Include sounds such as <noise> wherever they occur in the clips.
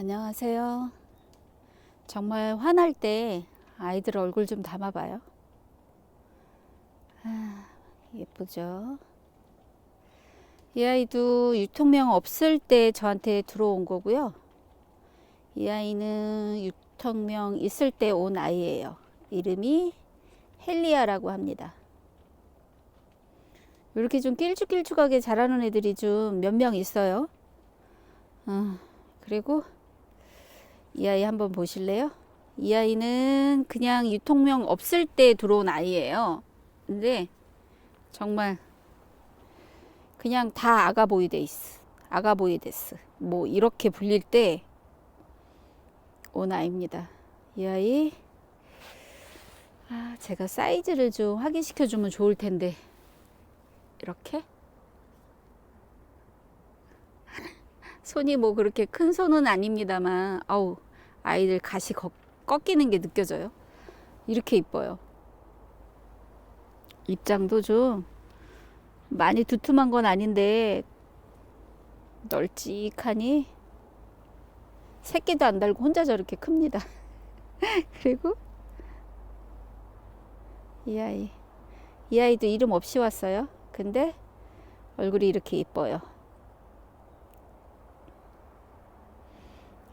안녕하세요. 정말 화날 때 아이들 얼굴 좀 담아봐요. 아, 예쁘죠? 이 아이도 유통명 없을 때 저한테 들어온 거고요. 이 아이는 유통명 있을 때 온 아이예요. 이름이 헬리아라고 합니다. 이렇게 좀 길쭉길쭉하게 자라는 애들이 좀 몇 명 있어요. 어, 그리고 이 아이 한번 보실래요? 이 아이는 그냥 유통명 없을 때 들어온 아이예요. 근데 정말 그냥 다 아가보이 데이스, 아가보이 데스 뭐 이렇게 불릴 때 온 아이입니다. 이 아이 아, 제가 사이즈를 좀 확인시켜 주면 좋을 텐데 이렇게 손이 뭐 그렇게 큰 손은 아닙니다만 아우 아이들 가시 거, 꺾이는 게 느껴져요. 이렇게 이뻐요. 입장도 좀 많이 두툼한 건 아닌데 널찍하니 새끼도 안 달고 혼자 저렇게 큽니다. <laughs> 그리고 이 아이 이 아이도 이름 없이 왔어요. 근데 얼굴이 이렇게 이뻐요.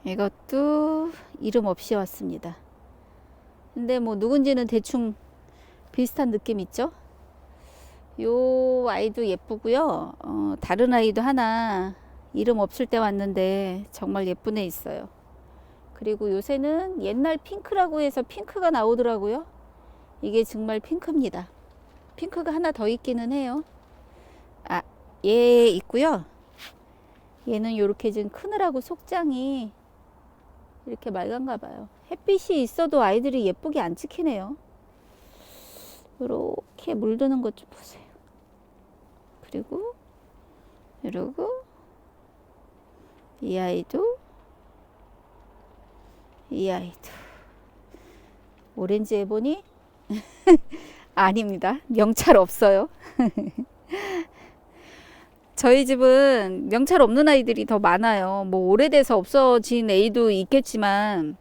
이것도 이름 없이 왔습니다. 근데 뭐 누군지는 대충 비슷한 느낌 있죠? 요 아이도 예쁘고요. 어, 다른 아이도 하나 이름 없을 때 왔는데 정말 예쁜 애 있어요. 그리고 요새는 옛날 핑크라고 해서 핑크가 나오더라고요. 이게 정말 핑크입니다. 핑크가 하나 더 있기는 해요. 아, 얘 있고요. 얘는 요렇게 좀 크느라고 속장이 이렇게 맑은가 봐요. 햇빛이 있어도 아이들이 예쁘게 안 찍히네요. 이렇게 물드는 것 좀 보세요. 그리고 이러고 이 아이도 이 아이도 오렌지 에보니 <laughs> 아닙니다. 명찰 없어요. <laughs> 저희 집은 명찰 없는 아이들이 더 많아요. 뭐 오래돼서 없어진 애도 있겠지만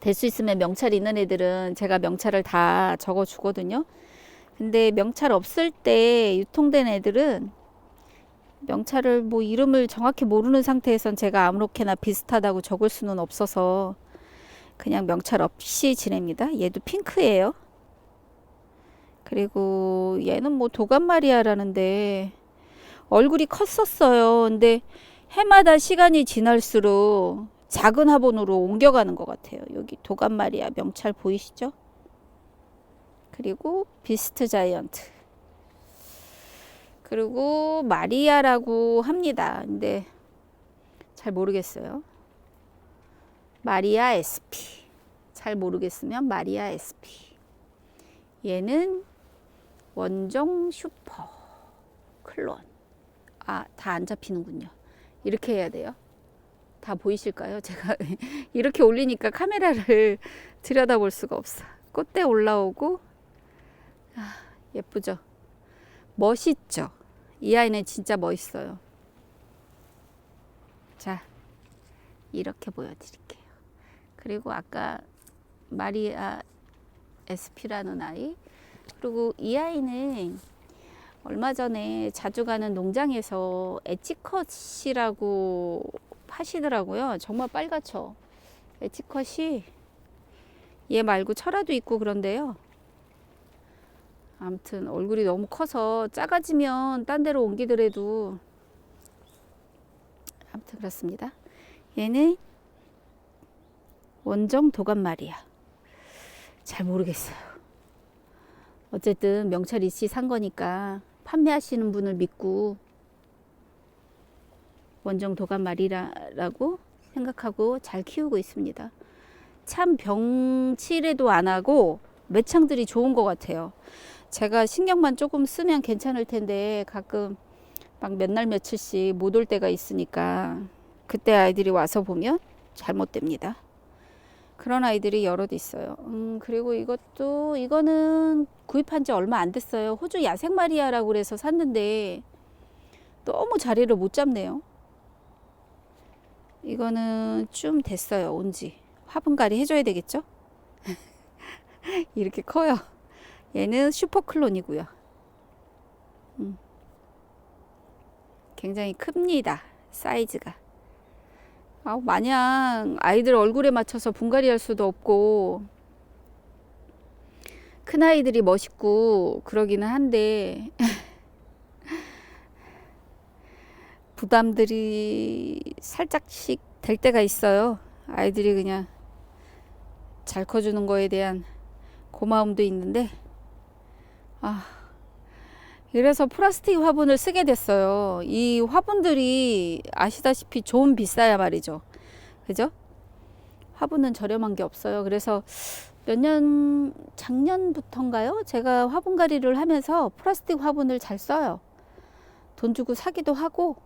될 수 있으면 명찰 있는 애들은 제가 명찰을 다 적어 주거든요. 근데 명찰 없을 때 유통된 애들은 명찰을 뭐 이름을 정확히 모르는 상태에선 제가 아무렇게나 비슷하다고 적을 수는 없어서 그냥 명찰 없이 지냅니다. 얘도 핑크예요. 그리고 얘는 뭐 도감마리아라는데 얼굴이 컸었어요. 근데 해마다 시간이 지날수록 작은 화분으로 옮겨가는 것 같아요. 여기 도감마리아 명찰 보이시죠? 그리고 비스트 자이언트. 그리고 마리아라고 합니다. 근데 잘 모르겠어요. 마리아 SP. 잘 모르겠으면 마리아 SP. 얘는 원종 슈퍼 클론. 아, 다 안 잡히는군요. 이렇게 해야 돼요. 다 보이실까요? <laughs> 제가 이렇게 올리니까 카메라를 <laughs> 들여다볼 수가 없어. 꽃대 올라오고 아, 예쁘죠? 멋있죠? 이 아이는 진짜 멋있어요. 자, 이렇게 보여드릴게요. 그리고 아까 마리아 에스피라는 아이 그리고 이 아이는 얼마 전에 자주 가는 농장에서 에치컷이라고 하시더라고요. 정말 빨갛죠. 에치컷이 얘 말고 철화도 있고 그런데요. 아무튼 얼굴이 너무 커서 작아지면 딴 데로 옮기더라도 아무튼 그렇습니다. 얘는 원정 도감 말이야. 잘 모르겠어요. 어쨌든 명찰 이씨 산 거니까 판매하시는 분을 믿고 원정 도감 말이라고 생각하고 잘 키우고 있습니다. 참 병치레도 안 하고 매창들이 좋은 것 같아요. 제가 신경만 조금 쓰면 괜찮을 텐데 가끔 막 몇 날 며칠씩 못 올 때가 있으니까 그때 아이들이 와서 보면 잘못됩니다. 그런 아이들이 여럿 있어요. 음, 그리고 이것도 이거는 구입한 지 얼마 안 됐어요. 호주 야생 마리아라고 그래서 샀는데 너무 자리를 못 잡네요. 이거는 좀 됐어요. 온지. 화분갈이 해줘야 되겠죠? <laughs> 이렇게 커요. 얘는 슈퍼클론이고요. 음. 굉장히 큽니다. 사이즈가. 아, 마냥 아이들 얼굴에 맞춰서 분갈이 할 수도 없고 큰 아이들이 멋있고 그러기는 한데 <laughs> 부담들이 살짝씩 될 때가 있어요. 아이들이 그냥 잘 커주는 거에 대한 고마움도 있는데 아 그래서 플라스틱 화분을 쓰게 됐어요. 이 화분들이 아시다시피 좋은 비싸야 말이죠. 그죠? 화분은 저렴한 게 없어요. 그래서 몇 년, 작년부터인가요? 제가 화분갈이를 하면서 플라스틱 화분을 잘 써요. 돈 주고 사기도 하고,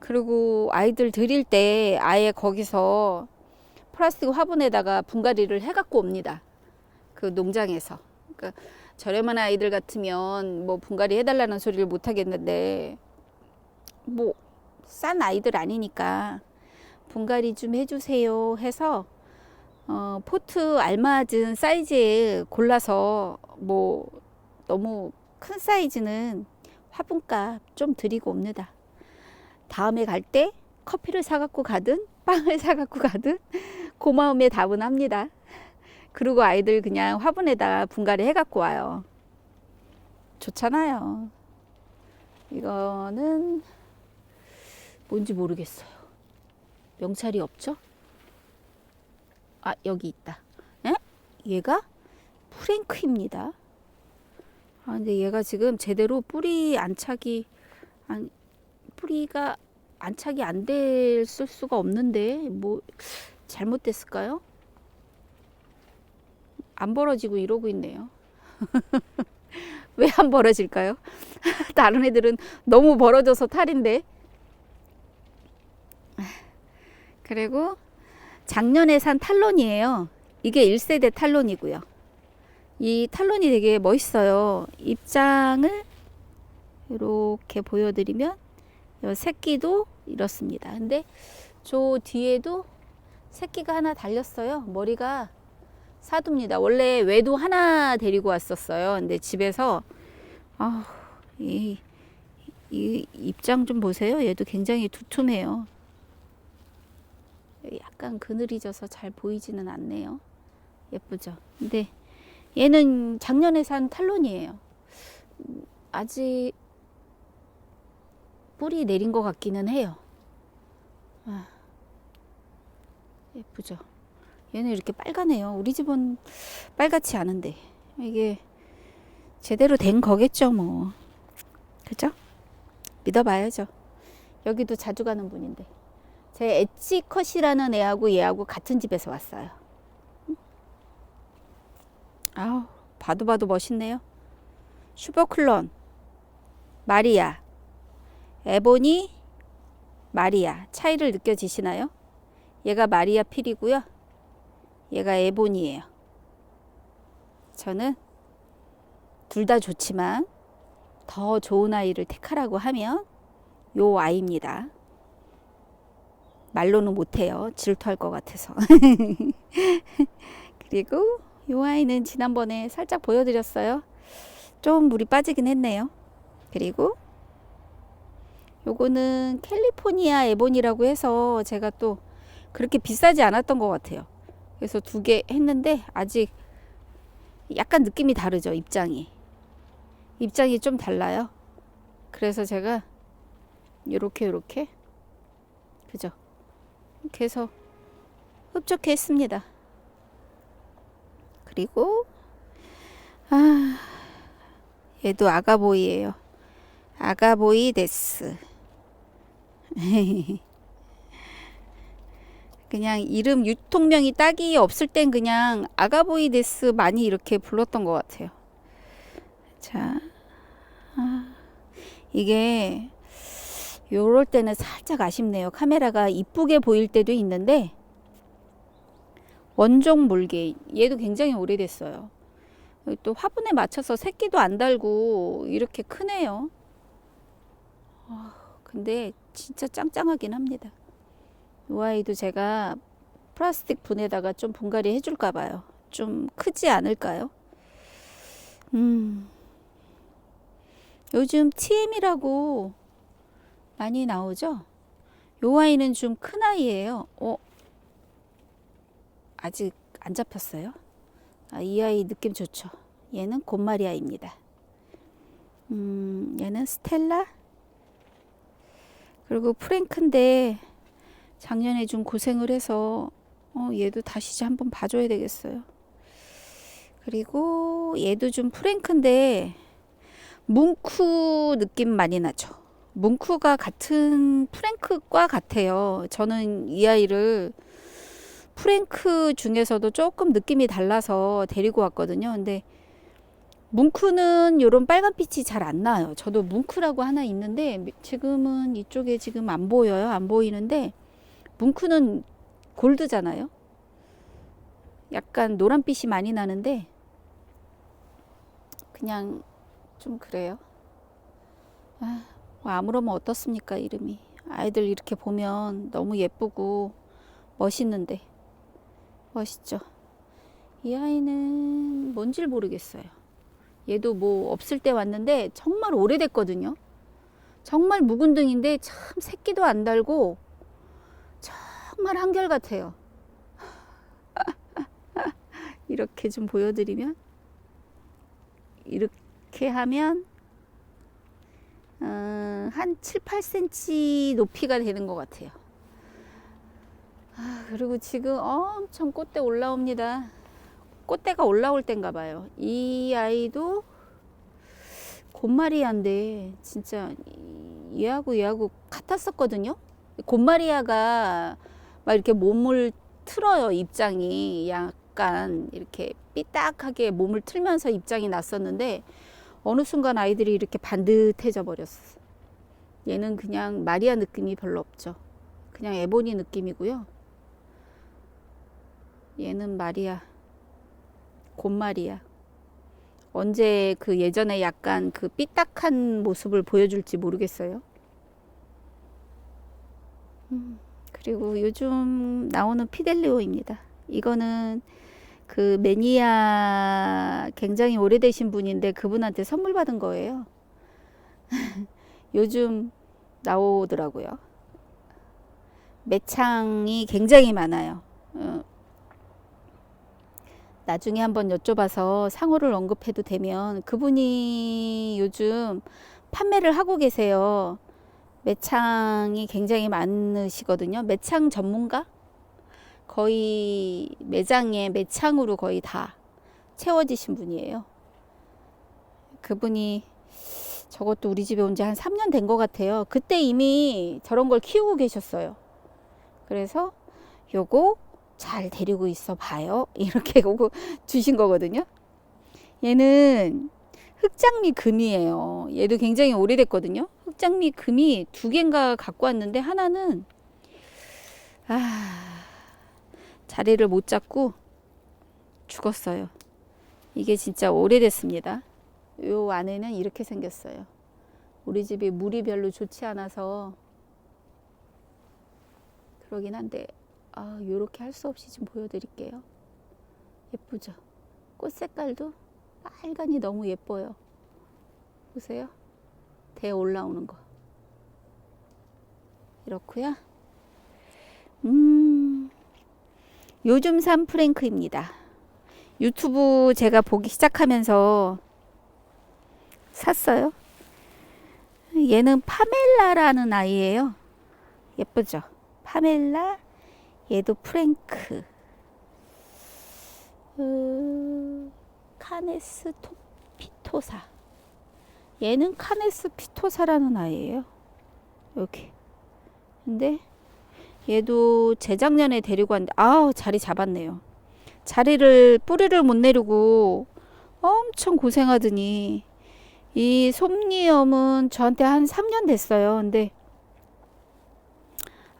그리고 아이들 드릴 때 아예 거기서 플라스틱 화분에다가 분갈이를 해갖고 옵니다. 그 농장에서. 그러니까 저렴한 아이들 같으면 뭐 분갈이 해달라는 소리를 못 하겠는데, 뭐, 싼 아이들 아니니까 분갈이 좀 해주세요 해서 어, 포트 알맞은 사이즈에 골라서 뭐 너무 큰 사이즈는 화분값 좀 드리고 옵니다. 다음에 갈 때 커피를 사갖고 가든 빵을 <laughs> 사갖고 가든 고마움에 답은 합니다. 그리고 아이들 그냥 화분에다 분갈이 해갖고 와요. 좋잖아요. 이거는 뭔지 모르겠어요. 명찰이 없죠? 아 여기 있다. 에? 얘가 프랭크입니다. 아 근데 얘가 지금 제대로 뿌리 안착이 안 뿌리가 안착이 안 됐을 수가 없는데 뭐 잘못됐을까요? 안 벌어지고 이러고 있네요. <laughs> 왜 안 벌어질까요? <laughs> 다른 애들은 너무 벌어져서 탈인데. 그리고 작년에 산 탈론이에요. 이게 1세대 탈론이고요. 이 탈론이 되게 멋있어요. 입장을 이렇게 보여드리면 이 새끼도 이렇습니다. 근데 저 뒤에도 새끼가 하나 달렸어요. 머리가 사두입니다. 원래 외도 하나 데리고 왔었어요. 근데 집에서 아, 이, 이 입장 좀 보세요. 얘도 굉장히 두툼해요. 약간 그늘이 져서 잘 보이지는 않네요. 예쁘죠? 근데 얘는 작년에 산 탈론이에요. 음, 아직 뿌리 내린 것 같기는 해요. 아, 예쁘죠? 얘는 이렇게 빨가네요. 우리 집은 빨갛지 않은데 이게 제대로 된 거겠죠, 뭐. 그죠? 믿어봐야죠. 여기도 자주 가는 분인데. 제 엣지컷이라는 애하고 얘하고 같은 집에서 왔어요. 아우, 봐도 봐도 멋있네요. 슈퍼클론, 마리아, 에보니, 마리아. 차이를 느껴지시나요? 얘가 마리아 필이고요. 얘가 에보니예요. 저는 둘 다 좋지만 더 좋은 아이를 택하라고 하면 요 아이입니다. 말로는 못해요. 질투할 것 같아서. <laughs> 그리고 이 아이는 지난번에 살짝 보여드렸어요. 좀 물이 빠지긴 했네요. 그리고 요거는 캘리포니아 에본이라고 해서 제가 또 그렇게 비싸지 않았던 것 같아요. 그래서 두 개 했는데 아직 약간 느낌이 다르죠. 입장이. 입장이 좀 달라요. 그래서 제가 요렇게 요렇게 그죠? 이렇게 해서 흡족해 했습니다. 그리고 아 얘도 아가보이예요. 아가보이 데스. <laughs> 그냥 이름 유통명이 딱이 없을 땐 그냥 아가보이 데스 많이 이렇게 불렀던 것 같아요. 자, 아, 이게 요럴 때는 살짝 아쉽네요. 카메라가 이쁘게 보일 때도 있는데 원종 물개 얘도 굉장히 오래됐어요. 또 화분에 맞춰서 새끼도 안 달고 이렇게 크네요. 아, 근데 진짜 짱짱하긴 합니다. 이 아이도 제가 플라스틱 분에다가 좀 분갈이 해줄까 봐요. 좀 크지 않을까요? 음. 요즘 TM이라고 많이 나오죠? 요 아이는 좀 큰 아이예요. 어? 아직 안 잡혔어요? 아, 이 아이 느낌 좋죠? 얘는 곰마리아입니다. 음, 얘는 스텔라? 그리고 프랭크인데 작년에 좀 고생을 해서 어, 얘도 다시 좀 한번 봐줘야 되겠어요. 그리고 얘도 좀 프랭크인데 뭉쿠 느낌 많이 나죠. 뭉쿠가 같은 프랭크과 같아요. 저는 이 아이를 프랭크 중에서도 조금 느낌이 달라서 데리고 왔거든요. 근데 뭉크는 이런 빨간빛이 잘 안 나요. 저도 뭉크라고 하나 있는데 지금은 이쪽에 지금 안 보여요. 안 보이는데 뭉크는 골드잖아요. 약간 노란빛이 많이 나는데 그냥 좀 그래요. 아, 뭐 아무러면 어떻습니까 이름이 아이들 이렇게 보면 너무 예쁘고 멋있는데 멋있죠. 이 아이는 뭔지 모르겠어요. 얘도 뭐 없을 때 왔는데 정말 오래됐거든요. 정말 묵은 등인데 참 새끼도 안 달고 정말 한결같아요. <laughs> 이렇게 좀 보여드리면 이렇게 하면 어, 한 7, 8cm 높이가 되는 것 같아요. 아, 그리고 지금 엄청 꽃대 올라옵니다. 꽃대가 올라올 땐가 봐요. 이 아이도 곰마리아인데 진짜 얘하고 얘하고 같았었거든요. 곰마리아가 막 이렇게 몸을 틀어요. 입장이 약간 이렇게 삐딱하게 몸을 틀면서 입장이 났었는데 어느 순간 아이들이 이렇게 반듯해져 버렸어. 얘는 그냥 마리아 느낌이 별로 없죠. 그냥 에보니 느낌이고요. 얘는 마리아. 곰마리아. 언제 그 예전에 약간 그 삐딱한 모습을 보여줄지 모르겠어요. 음, 그리고 요즘 나오는 피델리오입니다. 이거는 그 매니아 굉장히 오래되신 분인데 그분한테 선물 받은 거예요. <laughs> 요즘 나오더라고요. 매창이 굉장히 많아요. 어, 나중에 한번 여쭤봐서 상호를 언급해도 되면 그분이 요즘 판매를 하고 계세요. 매창이 굉장히 많으시거든요. 매창 전문가? 거의 매장에 매창으로 거의 다 채워지신 분이에요. 그분이 저것도 우리 집에 온 지 한 3년 된 것 같아요. 그때 이미 저런 걸 키우고 계셨어요. 그래서 요거 잘 데리고 있어 봐요. <laughs> 이렇게 오고 주신 거거든요. 얘는 흑장미 금이에요. 얘도 굉장히 오래됐거든요. 흑장미 금이 두 개인가 갖고 왔는데 하나는 아 자리를 못 잡고 죽었어요. 이게 진짜 오래됐습니다. 요 안에는 이렇게 생겼어요. 우리 집이 물이 별로 좋지 않아서 그러긴 한데 아 요렇게 할 수 없이 좀 보여드릴게요. 예쁘죠? 꽃 색깔도 빨간이 너무 예뻐요. 보세요. 대 올라오는 거. 이렇고요. 음. 요즘 산 프랭크입니다. 유튜브 제가 보기 시작하면서 샀어요. 얘는 파멜라라는 아이예요. 예쁘죠? 파멜라, 얘도 프랭크. 어, 카네스 토 피토사. 얘는 카네스 피토사라는 아이예요. 여기. 근데 얘도 재작년에 데리고 왔는데 아우 자리 잡았네요. 자리를 뿌리를 못 내리고 엄청 고생하더니 이 솜니엄은 저한테 한 3년 됐어요. 근데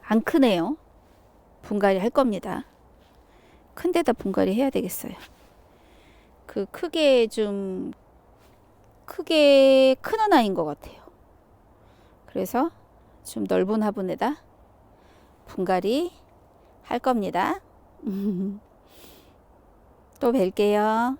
안 크네요. 분갈이 할 겁니다. 큰 데다 분갈이 해야 되겠어요. 그 크게 좀 크게 크는 아이인 것 같아요. 그래서 좀 넓은 화분에다 분갈이 할 겁니다. <laughs> 또 뵐게요.